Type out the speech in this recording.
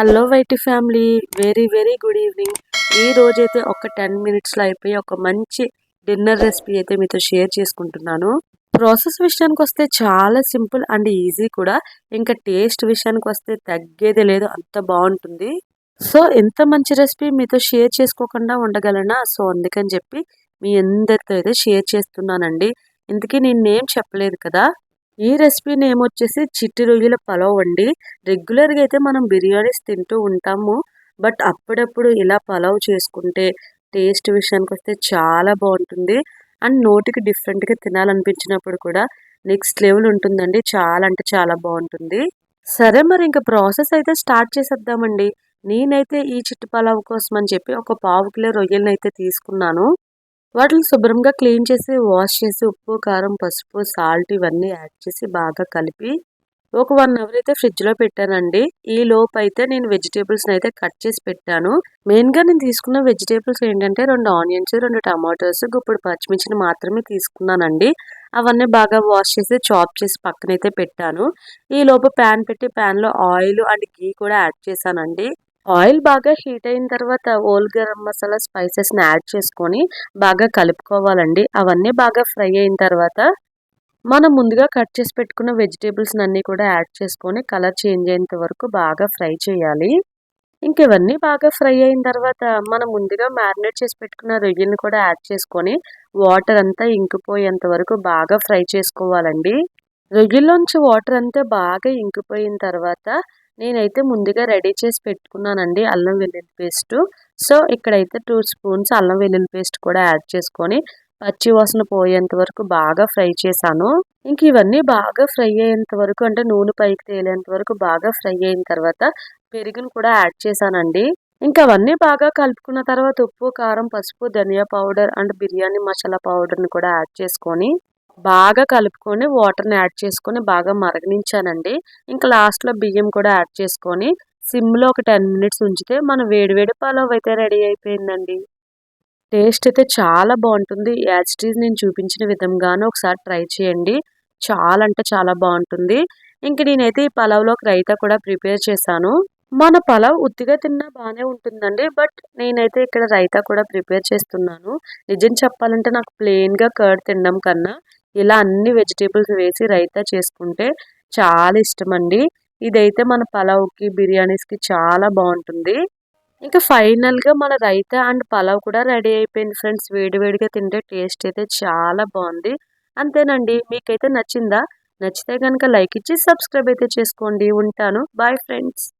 Hello YT family very very good evening. ఈ రోజైతే ఒక టెన్ మినిట్స్లో అయిపోయి ఒక మంచి డిన్నర్ రెసిపీ అయితే మీతో షేర్ చేసుకుంటున్నాను. ప్రాసెస్ విషయానికి వస్తే చాలా సింపుల్ అండ్ ఈజీ కూడా. ఇంకా టేస్ట్ విషయానికి వస్తే తగ్గేదే లేదు అంత బాగుంటుంది. సో ఎంత మంచి రెసిపీ మీతో షేర్ చేసుకోకుండా ఉండగలనా? సో అందుకని చెప్పి మీ అందరితో అయితే షేర్ చేస్తున్నానండి. ఇంతకీ నేను ఏం చెప్పలేదు కదా? ఈ రెసిపీ నేమ్ వచ్చేసి చిట్టి రొయ్యల పలావ్ అండి. రెగ్యులర్గా అయితే మనం బిర్యానీస్ తింటూ ఉంటాము. బట్ అప్పుడప్పుడు ఇలా పలావ్ చేసుకుంటే టేస్ట్ విషయానికి వస్తే చాలా బాగుంటుంది. అండ్ నోటికి డిఫరెంట్గా తినాలనిపించినప్పుడు కూడా నెక్స్ట్ లెవెల్ ఉంటుందండి. చాలా అంటే చాలా బాగుంటుంది. సరే మరి ఇంకా ప్రాసెస్ అయితే స్టార్ట్ చేసేద్దామండి. నేనైతే ఈ చిట్టి పలావ్ కోసం అని చెప్పి ఒక పావు కిలో రొయ్యలను అయితే తీసుకున్నాను. వాటిని శుభ్రంగా క్లీన్ చేసి వాష్ చేసి ఉప్పు కారం పసుపు సాల్ట్ ఇవన్నీ యాడ్ చేసి బాగా కలిపి ఒక వన్ అవర్ అయితే ఫ్రిడ్జ్లో పెట్టానండి. ఈ లోపు అయితే నేను వెజిటేబుల్స్ని అయితే కట్ చేసి పెట్టాను. మెయిన్గా నేను తీసుకున్న వెజిటేబుల్స్ ఏంటంటే రెండు ఆనియన్స్ రెండు టమాటోస్ ఇప్పుడు పచ్చిమిర్చిని మాత్రమే తీసుకున్నానండి. అవన్నీ బాగా వాష్ చేసి చాప్ చేసి పక్కనైతే పెట్టాను. ఈ లోపు ప్యాన్ పెట్టి ప్యాన్లో ఆయిల్ అండ్ గీ కూడా యాడ్ చేశానండి. ఆయిల్ బాగా హీట్ అయిన తర్వాత ఓల్ గరం మసాలా స్పైసెస్ని యాడ్ చేసుకొని బాగా కలుపుకోవాలండి. అవన్నీ బాగా ఫ్రై అయిన తర్వాత మనం ముందుగా కట్ చేసి పెట్టుకున్న వెజిటేబుల్స్ అన్నీ కూడా యాడ్ చేసుకొని కలర్ చేంజ్ అయ్యేంత వరకు బాగా ఫ్రై చేయాలి. ఇంక ఇవన్నీ బాగా ఫ్రై అయిన తర్వాత మనం ముందుగా మ్యారినేట్ చేసి పెట్టుకున్న రొయ్యలను కూడా యాడ్ చేసుకొని వాటర్ అంతా ఇంకిపోయేంత వరకు బాగా ఫ్రై చేసుకోవాలండి. రొయ్యల్లోంచి వాటర్ అంతా బాగా ఇంకిపోయిన తర్వాత నేనైతే ముందుగా రెడీ చేసి పెట్టుకున్నానండి అల్లం వెల్లుల్లి పేస్ట్. సో ఇక్కడైతే టూ స్పూన్స్ అల్లం వెల్లుల్లి పేస్ట్ కూడా యాడ్ చేసుకొని పచ్చి వాసన పోయేంత వరకు బాగా ఫ్రై చేశాను. ఇంక ఇవన్నీ బాగా ఫ్రై అయ్యేంత వరకు అంటే నూనె పైకి తేలేంత వరకు బాగా ఫ్రై అయిన తర్వాత పెరుగును కూడా యాడ్ చేశానండి. ఇంకా అవన్నీ బాగా కలుపుకున్న తర్వాత ఉప్పు కారం పసుపు ధనియా పౌడర్ అండ్ బిర్యానీ మసాలా పౌడర్ని కూడా యాడ్ చేసుకొని బాగా కలుపుకొని వాటర్ని యాడ్ చేసుకొని బాగా మరగనించానండి. ఇంకా లాస్ట్లో బియ్యం కూడా యాడ్ చేసుకొని సిమ్లో ఒక టెన్ మినిట్స్ ఉంచితే మన వేడివేడి పలావ్ అయితే రెడీ అయిపోయిందండి. టేస్ట్ అయితే చాలా బాగుంటుంది. యాజ్ ఇట్ ఈజ్ నేను చూపించిన విధంగానే ఒకసారి ట్రై చేయండి. చాలా అంటే చాలా బాగుంటుంది. ఇంక నేనైతే ఈ పలావ్లోకి రైతా కూడా ప్రిపేర్ చేశాను. మన పలావ్ ఉత్తిగా తిన్నా బాగానే ఉంటుందండి. బట్ నేనైతే ఇక్కడ రైతా కూడా ప్రిపేర్ చేస్తున్నాను. నిజం చెప్పాలంటే నాకు ప్లెయిన్గా కర్డ్ తినడం కన్నా ఇలా అన్ని వెజిటేబుల్స్ వేసి రైతా చేసుకుంటే చాలా ఇష్టం అండి ఇదైతే మన పలావ్కి బిర్యానీస్కి చాలా బాగుంటుంది. ఇంకా ఫైనల్గా మన రైతా అండ్ పలావ్ కూడా రెడీ అయిపోయింది ఫ్రెండ్స్. వేడివేడిగా తింటే టేస్ట్ అయితే చాలా బాగుంది. అంతేనండి. మీకైతే నచ్చిందా? నచ్చితే కనుక లైక్ ఇచ్చి సబ్స్క్రైబ్ అయితే చేసుకోండి. ఉంటాను. Bye friends.